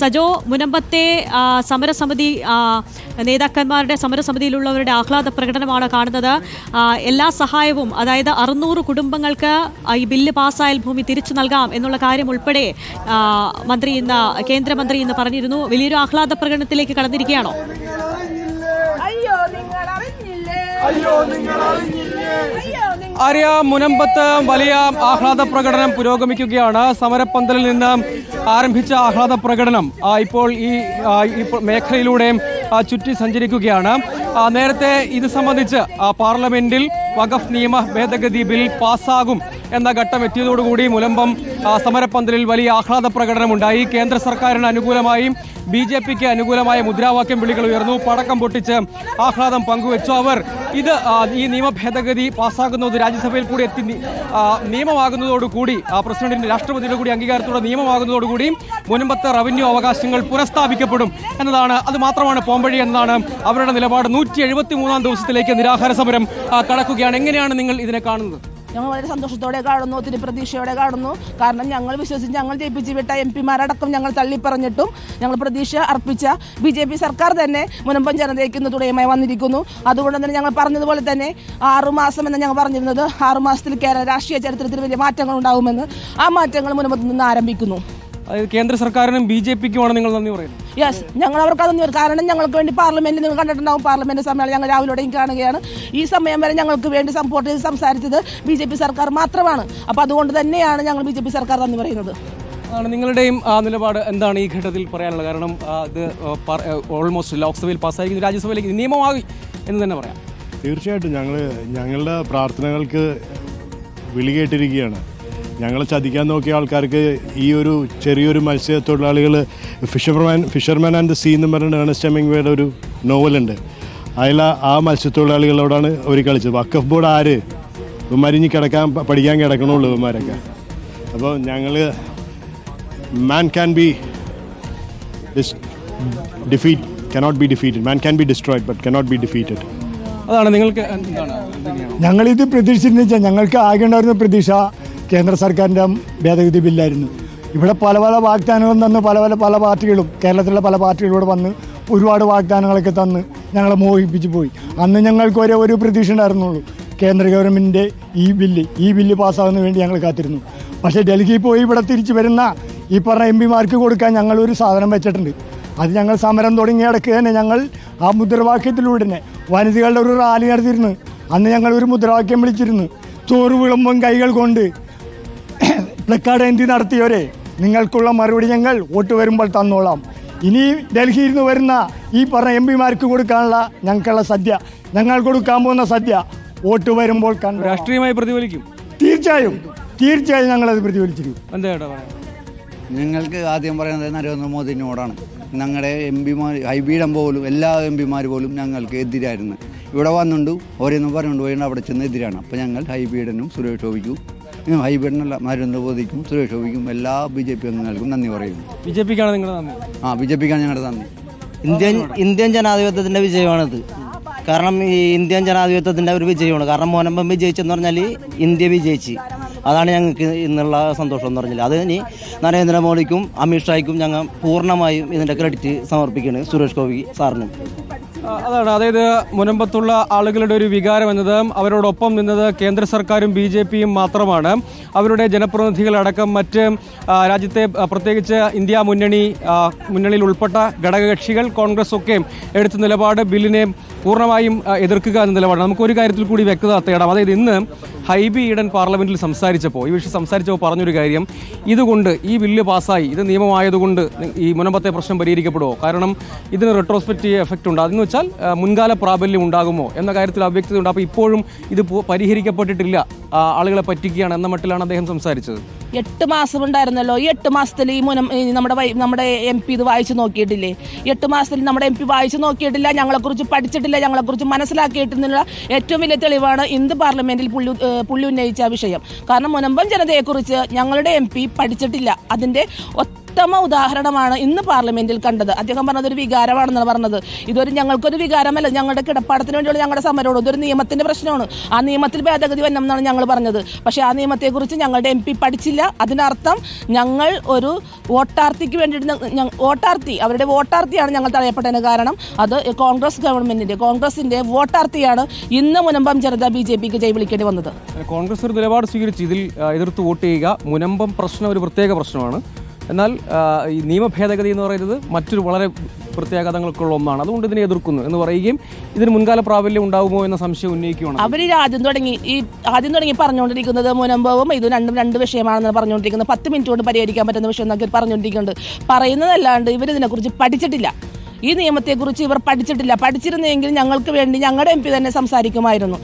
സജോ മുനമ്പത്തെ സമരസമിതി നേതാക്കന്മാരുടെ സമരസമിതിയിലുള്ളവരുടെ ആഹ്ലാദ പ്രകടനമാണ് കാണുന്നത്. എല്ലാ സഹായവും അതായത് അറുന്നൂറ് കുടുംബങ്ങൾക്ക് ഈ ബില്ല് പാസ്സായാൽ ഭൂമി തിരിച്ചു നൽകാം എന്നുള്ള കാര്യം ഉൾപ്പെടെ മന്ത്രി ഇന്ന് കേന്ദ്രമന്ത്രി ഇന്ന് പറഞ്ഞിരുന്നു. വലിയൊരു ആഹ്ലാദ പ്രകടനത്തിലേക്ക് കടന്നിരിക്കുകയാണോ? അയ്യോ നിങ്ങൾ അറിഞ്ഞില്ലേ അയ്യോ നിങ്ങൾ ആര്യ മുനമ്പത്ത് വലിയ ആഹ്ലാദ പ്രകടനം പുരോഗമിക്കുകയാണ്. സമരപ്പന്തലിൽ നിന്ന് ആരംഭിച്ച ആഹ്ലാദ പ്രകടനം ഇപ്പോൾ ഈ മേഖലയിലൂടെയും ചുറ്റി സഞ്ചരിക്കുകയാണ്. നേരത്തെ ഇത് സംബന്ധിച്ച് പാർലമെന്റിൽ വഖഫ് നിയമ ഭേദഗതി ബിൽ പാസ്സാകും. എന്ന ഘട്ടം എത്തിയതോടുകൂടി മുലമ്പം സമരപ്പന്തലിൽ വലിയ ആഹ്ലാദ പ്രകടനമുണ്ടായി. കേന്ദ്ര സർക്കാരിന് അനുകൂലമായും ബി ജെ പിക്ക് അനുകൂലമായ മുദ്രാവാക്യം വിളികൾ ഉയർന്നു. പടക്കം പൊട്ടിച്ച് ആഹ്ലാദം പങ്കുവച്ചു അവർ. ഇത് ഈ നിയമ ഭേദഗതി പാസ്സാകുന്നത് രാജ്യസഭയിൽ കൂടി എത്തി നിയമമാകുന്നതോടുകൂടി പ്രസിഡന്റിന്റെ രാഷ്ട്രപതിയുടെ കൂടി അംഗീകാരത്തോടെ നിയമമാകുന്നതോടുകൂടി മുൻപത്തെ റവന്യൂ അവകാശങ്ങൾ പുനഃസ്ഥാപിക്കപ്പെടും എന്നതാണ്. അത് മാത്രമാണ് പോംവഴി എന്നതാണ് അവരുടെ നിലപാട്. നൂറ്റി എഴുപത്തി മൂന്നാം ദിവസത്തിലേക്ക് നിരാഹാര സമരം കടക്കുകയാണ്. എങ്ങനെയാണ് നിങ്ങൾ ഇതിനെ കാണുന്നത്? ഞങ്ങൾ വളരെ സന്തോഷത്തോടെ കാണുന്നു ഒത്തിരി പ്രതീക്ഷയോടെ കാണുന്നു. കാരണം ഞങ്ങൾ വിശ്വസിച്ച് ഞങ്ങൾ ജയിപ്പിച്ച് വിട്ട എം പിമാരടക്കം ഞങ്ങൾ തള്ളിപ്പറഞ്ഞിട്ടും ഞങ്ങൾ പ്രതീക്ഷ അർപ്പിച്ച ബി ജെ പി സർക്കാർ തന്നെ മുനമ്പം ജനതയ്ക്ക് ഇന്ന് വന്നിരിക്കുന്നു. അതുകൊണ്ട് തന്നെ ഞങ്ങൾ പറഞ്ഞതുപോലെ തന്നെ ആറുമാസം എന്ന് ഞങ്ങൾ പറഞ്ഞിരുന്നത് ആറുമാസത്തിൽ കേരള രാഷ്ട്രീയ ചരിത്രത്തിൽ വലിയ മാറ്റങ്ങൾ ഉണ്ടാകുമെന്ന് ആ മാറ്റങ്ങൾ മുനമ്പത്ത് നിന്ന് ആരംഭിക്കുന്നു. കേന്ദ്ര സർക്കാരിനും ബി ജെ പിക്കുമാണ് നിങ്ങൾ നന്ദി പറയുന്നത്. യെസ് ഞങ്ങൾ അവർക്ക് അതൊന്നും കാരണം. ഞങ്ങൾക്ക് വേണ്ടി പാർലമെന്റിൽ നിങ്ങൾ കണ്ടിട്ടുണ്ടാവും. പാർലമെന്റ് സമ്മേളനം ഞങ്ങൾ രാവിലെയും കാണുകയാണ് ഈ സമയം വരെ ഞങ്ങൾക്ക് വേണ്ടി സപ്പോർട്ട് ചെയ്ത് സംസാരിച്ചത് ബി ജെ പി സർക്കാർ മാത്രമാണ്. അപ്പോൾ അതുകൊണ്ട് തന്നെയാണ് ഞങ്ങൾ ബി ജെ പി സർക്കാർ നന്ദി പറയുന്നത്. ആണ് നിങ്ങളുടെയും ആ, നിലപാട് എന്താണ് ഈ ഘട്ടത്തിൽ പറയാനുള്ളത്? കാരണം ഇത് ഓൾമോസ്റ്റ് ലോക്സഭയിൽ പാസ്സായിരിക്കുന്നു. രാജ്യസഭയിലേക്ക് നിയമമായി നിയമമാകി എന്ന് തന്നെ പറയാം. തീർച്ചയായിട്ടും ഞങ്ങൾ ഞങ്ങളുടെ പ്രാർത്ഥനകൾക്ക് വിളി കേട്ടിരിക്കുകയാണ്. ഞങ്ങളെ ചതിക്കാൻ നോക്കിയ ആൾക്കാർക്ക് ഈ ഒരു ചെറിയൊരു മത്സ്യത്തൊഴിലാളികൾ fisherman fisherman and the sea എന്ന് പറഞ്ഞിട്ട് ഏണസ്റ്റ് ഹെമിംഗ്വേയുടെ ഒരു നോവലുണ്ട് അതിൽ ആ മത്സ്യത്തൊഴിലാളികളോടാണ് അവർ കളിച്ചത്. വക്കഫ് ബോർഡ് ആര്? ഇവന്മാരിഞ്ഞ് കിടക്കാൻ പഠിക്കാൻ കിടക്കണുള്ളൂ ഇവന്മാരൊക്കെ. അപ്പോൾ ഞങ്ങൾ man can be defeat cannot be defeated man can be destroyed but cannot be defeated അതാണ് നിങ്ങൾക്ക്? ഞങ്ങളിത് പ്രതീക്ഷിച്ചിരുന്നു വെച്ചാൽ ഞങ്ങൾക്ക് ആകെ ഉണ്ടായിരുന്ന പ്രതീക്ഷ കേന്ദ്ര സർക്കാരിന്റെ ഭേദഗതി ബില്ലായിരുന്നു. ഇവിടെ പല പല വാഗ്ദാനങ്ങളും തന്ന് പല പല പല പാർട്ടികളും കേരളത്തിലെ പല പാർട്ടികളോട് വന്ന് ഒരുപാട് വാഗ്ദാനങ്ങളൊക്കെ തന്ന് ഞങ്ങളെ മോഹിപ്പിച്ച് പോയി. അന്ന് ഞങ്ങൾക്ക് ഒരേ ഒരു പ്രതീക്ഷ ഉണ്ടായിരുന്നുള്ളൂ. കേന്ദ്ര ഗവൺമെന്റിന്റെ ഈ ബില്ല് ഈ ബില്ല് പാസ്സാകുന്നതിന് വേണ്ടി ഞങ്ങൾ കാത്തിരുന്നു. പക്ഷേ ഡൽഹിയിൽ പോയി ഇവിടെ തിരിച്ചു വരുന്ന ഈ പറഞ്ഞ എം പിമാർക്ക് കൊടുക്കാൻ ഞങ്ങൾ ഒരു സാധനം വെച്ചിട്ടുണ്ട്. അത് ഞങ്ങൾ സമരം തുടങ്ങിയ ഇടയ്ക്ക് തന്നെ ഞങ്ങൾ ആ മുദ്രാവാക്യത്തിലൂടെ തന്നെ വനിതകളുടെ ഒരു റാലി നടത്തിയിരുന്നു. അന്ന് ഞങ്ങൾ ഒരു മുദ്രാവാക്യം വിളിച്ചിരുന്നു. ചോറ് വിളമ്പും കൈകൾ കൊണ്ട് പ്ലക്കാർഡ് എന്തി നടത്തിയവരെ നിങ്ങൾക്കുള്ള മറുപടി ഞങ്ങൾ വോട്ട് വരുമ്പോൾ തന്നോളാം. ഇനി ഡൽഹിയിൽ നിന്ന് വരുന്ന ഈ പറഞ്ഞ എം പിമാർക്ക് കൊടുക്കാനുള്ള ഞങ്ങൾക്കുള്ള സദ്യ ഞങ്ങൾ കൊടുക്കാൻ പോകുന്ന സദ്യ വോട്ട് വരുമ്പോൾ കണ്ടു? രാഷ്ട്രീയമായി പ്രതിഫലിക്കും. തീർച്ചയായും തീർച്ചയായും ഞങ്ങളത് പ്രതിഫലിച്ചിരിക്കും. എന്താ ഞങ്ങൾക്ക് ആദ്യം പറയുന്നത് നരേന്ദ്രമോദിനോടാണ്. ഞങ്ങളുടെ എം പിമാർ ഹൈബീഡം പോലും എല്ലാ എം പിമാർ പോലും ഞങ്ങൾക്ക് എതിരായിരുന്നു. ഇവിടെ വന്നിട്ടുണ്ട് ഓരോന്നും പറഞ്ഞുകൊണ്ട് പോയി അവിടെ ചെന്ന് എതിരാണ്. അപ്പോൾ ഞങ്ങൾ ഹൈബീഡനും സുരേഷ് ഗോപിക്കും ഉം, ഹൈബീഡനല്ല നരേന്ദ്രമോദിക്കും സുരേഷ് ഗോപിക്കും എല്ലാ ബി ജെ പി അംഗങ്ങൾക്കും നന്ദി പറയുന്നു. ബി ജെ പിക്കാണ് നിങ്ങളുടെ നന്ദി? ആ ബി ജെ പിക്കാണ് ഞങ്ങളുടെ നന്ദി. ഇന്ത്യൻ ഇന്ത്യൻ ജനാധിപത്യത്തിന്റെ വിജയമാണിത്. കാരണം ഈ ഇന്ത്യൻ ജനാധിപത്യത്തിന്റെ ഒരു വിജയമാണ്. കാരണം മോനമ്പം വിജയിച്ചെന്ന് പറഞ്ഞാൽ ഇന്ത്യ വിജയിച്ച്. അതാണ് ഞങ്ങൾക്ക് ഇന്നുള്ള സന്തോഷം എന്ന് പറഞ്ഞാൽ അത് ഇനി നരേന്ദ്രമോദിക്കും അമിത്ഷായ്ക്കും ഞങ്ങൾ പൂർണമായും ഇതിന്റെ ക്രെഡിറ്റ് സമർപ്പിക്കുകയാണ് സുരേഷ് ഗോപി സാറിനും. അതാണ്. അതായത് മുനമ്പത്തുള്ള ആളുകളുടെ ഒരു വികാരം എന്നത് അവരോടൊപ്പം നിന്നത് കേന്ദ്ര സർക്കാരും ബി ജെ പിയും മാത്രമാണ്. അവരുടെ ജനപ്രതിനിധികളടക്കം മറ്റ് രാജ്യത്തെ പ്രത്യേകിച്ച് ഇന്ത്യ മുന്നണി മുന്നണിയിൽ ഉൾപ്പെട്ട ഘടകകക്ഷികൾ കോൺഗ്രസ് ഒക്കെ എടുത്ത നിലപാട് ബില്ലിനെ പൂർണമായും എതിർക്കുക എന്ന നിലപാടാണ് നമുക്ക് ഒരു കാര്യത്തിൽ കൂടി വ്യക്തത തേടാം. അതായത് ഇന്ന് ഹൈബി ഈഡൻ പാർലമെന്റിൽ സംസാരിച്ചപ്പോൾ ഈ വിഷയം സംസാരിച്ചപ്പോൾ പറഞ്ഞൊരു കാര്യം ഇതുകൊണ്ട് ഈ ബില്ല് പാസ്സായി ഇത് നിയമമായതുകൊണ്ട് ഈ മുനമ്പത്തെ പ്രശ്നം പരിഹരിക്കപ്പെടുമോ കാരണം ഇതിന് റെട്രോസ്പെക്റ്റീവ് എഫക്റ്റ് ഉണ്ട്. അതെന്ന് വെച്ചാൽ മുൻകാല പ്രാബല്യം ഉണ്ടാകുമോ എന്ന കാര്യത്തിൽ അവ്യക്തതയുണ്ട്. അപ്പോൾ ഇപ്പോഴും ഇത് പരിഹരിക്കപ്പെട്ടിട്ടില്ല. ആളുകളെ പറ്റിക്കുകയാണ് എന്ന മട്ടിലാണ് അദ്ദേഹം സംസാരിച്ചത്. എട്ട് മാസം ഉണ്ടായിരുന്നല്ലോ. ഈ എട്ട് മാസത്തിൽ ഈ മുനം നമ്മുടെ നമ്മുടെ എം പി ഇത് വായിച്ചു നോക്കിയിട്ടില്ലേ? എട്ട് മാസത്തിൽ നമ്മുടെ എം പി വായിച്ചു നോക്കിയിട്ടില്ല ഞങ്ങളെക്കുറിച്ച് പഠിച്ചിട്ടില്ല ഞങ്ങളെക്കുറിച്ച് മനസ്സിലാക്കിയിട്ടില്ല. ഏറ്റവും വലിയ തെളിവാണ് ഇന്ത് പാർലമെന്റിൽ പുള്ളി പുള്ളി ഉന്നയിച്ച വിഷയം. കാരണം മുനമ്പം ജനതയെക്കുറിച്ച് ഞങ്ങളുടെ എം പി പഠിച്ചിട്ടില്ല. അതിന്റെ ഉത്തമ ഉദാഹരണമാണ് ഇന്ന് പാർലമെന്റിൽ കണ്ടത്. അദ്ദേഹം പറഞ്ഞത് ഒരു വികാരമാണെന്നാണ് പറഞ്ഞത്. ഇതൊരു ഞങ്ങൾക്കൊരു വികാരമല്ല. ഞങ്ങളുടെ കിടപ്പാടത്തിന് വേണ്ടിയുള്ള ഞങ്ങളുടെ സമരമാണ്. ഇതൊരു നിയമത്തിന്റെ പ്രശ്നമാണ്. ആ നിയമത്തിൽ ഭേദഗതി വരണം എന്നാണ് ഞങ്ങൾ പറഞ്ഞത്. പക്ഷേ ആ നിയമത്തെക്കുറിച്ച് ഞങ്ങളുടെ എം പി പഠിച്ചില്ല. അതിനർത്ഥം ഞങ്ങൾ ഒരു വോട്ടാർത്ഥിക്ക് വേണ്ടിയിട്ട് വോട്ടാർത്ഥി അവരുടെ വോട്ടാർത്ഥിയാണ് ഞങ്ങൾ തടയപ്പെട്ടതിന് കാരണം അത് കോൺഗ്രസ് ഗവൺമെന്റിന്റെ കോൺഗ്രസിന്റെ വോട്ടാർത്ഥിയാണ് ഇന്ന് മുനമ്പം ജനത ബി ജെ പിക്ക് ജയ് വിളിക്കേണ്ടി വന്നത്. കോൺഗ്രസ് ഒരു നിലപാട് സ്വീകരിച്ച് ഇതിൽ എതിർത്ത് വോട്ട് ചെയ്യുക മുനമ്പം പ്രശ്നം ഒരു പ്രത്യേക പ്രശ്നമാണ്. എന്നാൽ ഈ നിയമ ഭേദഗതി എന്ന് പറയുന്നത് മറ്റൊരു വളരെ പ്രത്യാഘാതങ്ങൾക്കുള്ള ഒന്നാണ്. അതുകൊണ്ട് ഇതിനെ എതിർക്കുന്നു എന്ന് പറയുകയും ഇതിന് മുൻകാല പ്രാബല്യം ഉണ്ടാകുമോ എന്ന സംശയം ഉന്നയിക്കുകയാണ്. അവർ ആദ്യം തുടങ്ങി ഈ ആദ്യം തുടങ്ങി പറഞ്ഞുകൊണ്ടിരിക്കുന്നത് മുനമ്പവും ഇത് രണ്ടും രണ്ട് വിഷയമാണെന്ന് പറഞ്ഞുകൊണ്ടിരിക്കുന്നത്. പത്ത് മിനിറ്റ് കൊണ്ട് പരിഹരിക്കാൻ പറ്റുന്ന വിഷയം എന്നൊക്കെ പറഞ്ഞുകൊണ്ടിരിക്കുന്നുണ്ട്. പറയുന്നതല്ലാണ്ട് ഇവർ ഇതിനെക്കുറിച്ച് പഠിച്ചിട്ടില്ല. ഈ നിയമത്തെക്കുറിച്ച് ഇവർ പഠിച്ചിട്ടില്ല. പഠിച്ചിരുന്നെങ്കിൽ ഞങ്ങൾക്ക് വേണ്ടി ഞങ്ങളുടെ എം പി തന്നെ സംസാരിക്കുമായിരുന്നു.